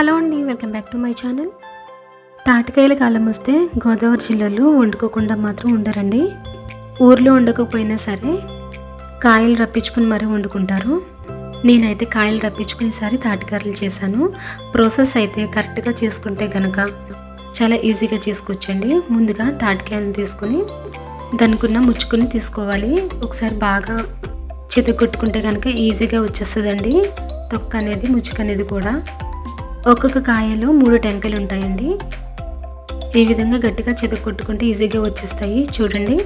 Hello అండి welcome back to my channel. తాటికాయల కాలం వస్తే గోదావరి జిల్లాలో వండుకోకుండా మాత్రం ఉండరండి. ఊర్లో వండకపోయినా సరే కాయలు రప్పించుకుని మరీ వండుకుంటారు. నేనైతే కాయలు రప్పించుకుని సరే తాటికాయలు చేశాను. ప్రాసెస్ అయితే కరెక్ట్గా చేసుకుంటే కనుక చాలా ఈజీగా చేసుకోవచ్చండి. ముందుగా తాటికాయలను తీసుకుని దానికున్న ముచ్చుకుని తీసుకోవాలి. ఒకసారి బాగా చితగొట్టుకుంటే కనుక ఈజీగా వచ్చేస్తుందండి. తొక్క అనేది ముచ్చుక అనేది కూడా. ఒక్కొక్క కాయలో మూడు టెంకలు ఉంటాయండి. ఈ విధంగా గట్టిగా కొట్టుకుంటే ఈజీగా వచ్చేస్తాయి. చూడండి.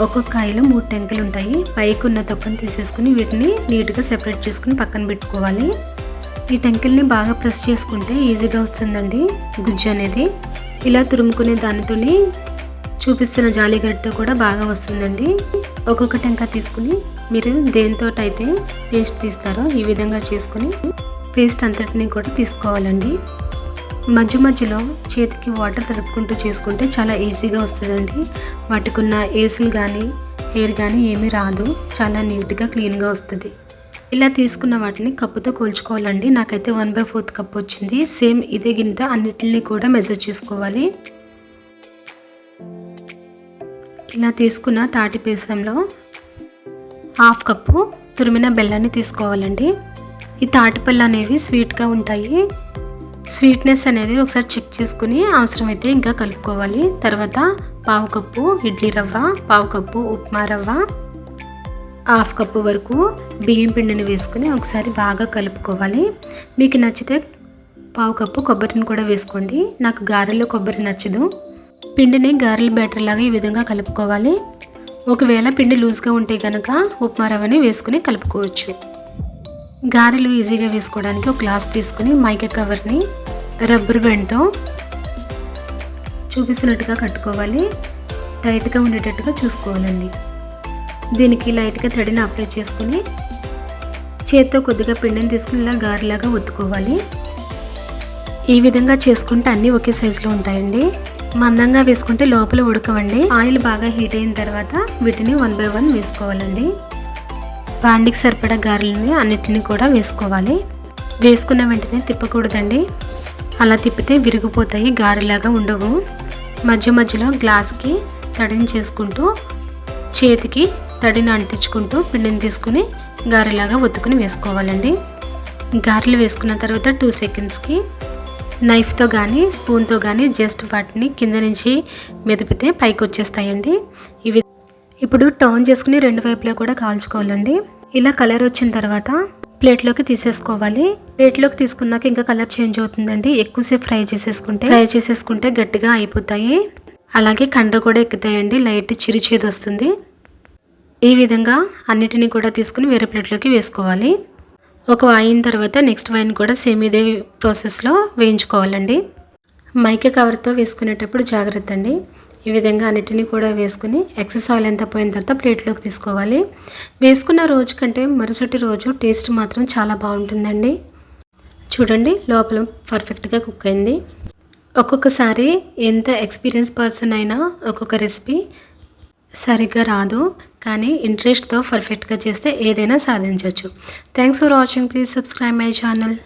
ఒక్కొక్క కాయలో మూడు టెంకలు ఉంటాయి. పైకి ఉన్న తొక్కను తీసేసుకుని వీటిని నీట్గా సెపరేట్ చేసుకుని పక్కన పెట్టుకోవాలి. ఈ టెంకిల్ని బాగా ప్రెస్ చేసుకుంటే ఈజీగా వస్తుందండి గుజ్జు అనేది. ఇలా తురుముకునే దానితోని చూపిస్తున్న జాలిగడ్డతో కూడా బాగా వస్తుందండి. ఒక్కొక్క టెంక తీసుకుని మీరు దేనితో అయితే పేస్ట్ తీస్తారో ఈ విధంగా చేసుకుని పేస్ట్ అంతటిని కూడా తీసుకోవాలండి. మధ్య మధ్యలో చేతికి వాటర్ తడుపుకుంటూ చేసుకుంటే చాలా ఈజీగా వస్తుందండి. వాటికున్న ఏసులు కానీ హెయిర్ కానీ ఏమీ రాదు. చాలా నీట్గా క్లీన్గా వస్తుంది. ఇలా తీసుకున్న వాటిని కప్పుతో కోల్చుకోవాలండి. నాకైతే వన్ బై ఫోర్త్ కప్ వచ్చింది. సేమ్ ఇదే గింత అన్నిటిని కూడా మెజర్ చేసుకోవాలి. ఇలా తీసుకున్న తాటి పేసంలో హాఫ్ కప్పు తురిమిన బెల్లాన్ని తీసుకోవాలండి. ఈ తాటిపళ్ళు అనేవి స్వీట్గా ఉంటాయి. స్వీట్నెస్ అనేది ఒకసారి చెక్ చేసుకుని అవసరమైతే ఇంకా కలుపుకోవాలి. తర్వాత పావు కప్పు ఇడ్లీ రవ్వ పావు కప్పు ఉప్మా రవ్వ హాఫ్ కప్పు వరకు బియ్యం పిండిని వేసుకుని ఒకసారి బాగా కలుపుకోవాలి. మీకు నచ్చితే పావు కప్పు కొబ్బరిని కూడా వేసుకోండి. నాకు గారెలో కొబ్బరి నచ్చదు. పిండిని గారెల బ్యాటర్ లాగా ఈ విధంగా కలుపుకోవాలి. ఒకవేళ పిండి లూజ్గా ఉంటే కనుక ఉప్మా రవ్వని వేసుకుని కలుపుకోవచ్చు. గారెలు ఈజీగా వేసుకోవడానికి ఒక గ్లాస్ తీసుకుని మైక కవర్ని రబ్బర్ బ్యాండ్తో చూపిస్తున్నట్టుగా కట్టుకోవాలి. టైట్గా ఉండేటట్టుగా చూసుకోవాలండి. దీనికి లైట్గా తడిని అప్లై చేసుకుని చేత్తో కొద్దిగా పిండిని తీసుకుని ఇలా గారెలాగా ఒత్తుకోవాలి. ఈ విధంగా చేసుకుంటే అన్నీ ఒకే సైజులో ఉంటాయండి. మందంగా వేసుకుంటే లోపల ఉడకవండి. ఆయిల్ బాగా హీట్ అయిన తర్వాత వీటిని వన్ బై వన్ వేసుకోవాలండి. పాండికి సరిపడా గారెలని అన్నిటిని కూడా వేసుకోవాలి. వేసుకున్న వెంటనే తిప్పకూడదండి. అలా తిప్పితే విరిగిపోతాయి గారెలాగా ఉండవు. మధ్య మధ్యలో గ్లాస్కి తడిని చేసుకుంటూ చేతికి తడిని అంటించుకుంటూ పిండిని తీసుకుని గారెలాగా ఒత్తుకుని వేసుకోవాలండి. గారెలు వేసుకున్న తర్వాత టూ సెకండ్స్కి నైఫ్తో కానీ స్పూన్తో కానీ జస్ట్ వాటిని కింద నుంచి మెదిపితే పైకి వచ్చేస్తాయండి ఇవి ఇప్పుడు టర్న్ చేసుకుని రెండు వైపులా కూడా కాల్చుకోవాలండి. ఇలా కలర్ వచ్చిన తర్వాత ప్లేట్లోకి తీసేసుకోవాలి. ప్లేట్లోకి తీసుకున్నాక ఇంకా కలర్ చేంజ్ అవుతుందండి. ఎక్కువసేపు ఫ్రై చేసేసుకుంటే ఫ్రై చేసేసుకుంటే గట్టిగా అయిపోతాయి. అలాగే కండ్ర కూడా ఎక్కుతాయండి. లైట్ చిరుచేది వస్తుంది. ఈ విధంగా అన్నిటినీ కూడా తీసుకుని వేరే ప్లేట్లోకి వేసుకోవాలి. ఒక అయిన తర్వాత నెక్స్ట్ వైన్ కూడా సేమ్ ఇదే ప్రాసెస్లో వేయించుకోవాలండి. మైక కవర్తో వేసుకునేటప్పుడు జాగ్రత్త అండి. ఈ విధంగా అన్నిటినీ కూడా వేసుకుని ఎక్సెస్ ఆయిల్ ఎంత పోయిన తర్వాత ప్లేట్లోకి తీసుకోవాలి. వేసుకున్న రోజు కంటే మరుసటి రోజు టేస్ట్ మాత్రం చాలా బాగుంటుందండి. చూడండి లోపల పర్ఫెక్ట్గా కుక్ అయింది. ఒక్కొక్కసారి ఎంత ఎక్స్పీరియన్స్ పర్సన్ అయినా ఒక్కొక్క రెసిపీ సరిగ్గా రాదు. కానీ ఇంట్రెస్ట్తో పర్ఫెక్ట్గా చేస్తే ఏదైనా సాధించవచ్చు thanks for watching. Please subscribe my channel.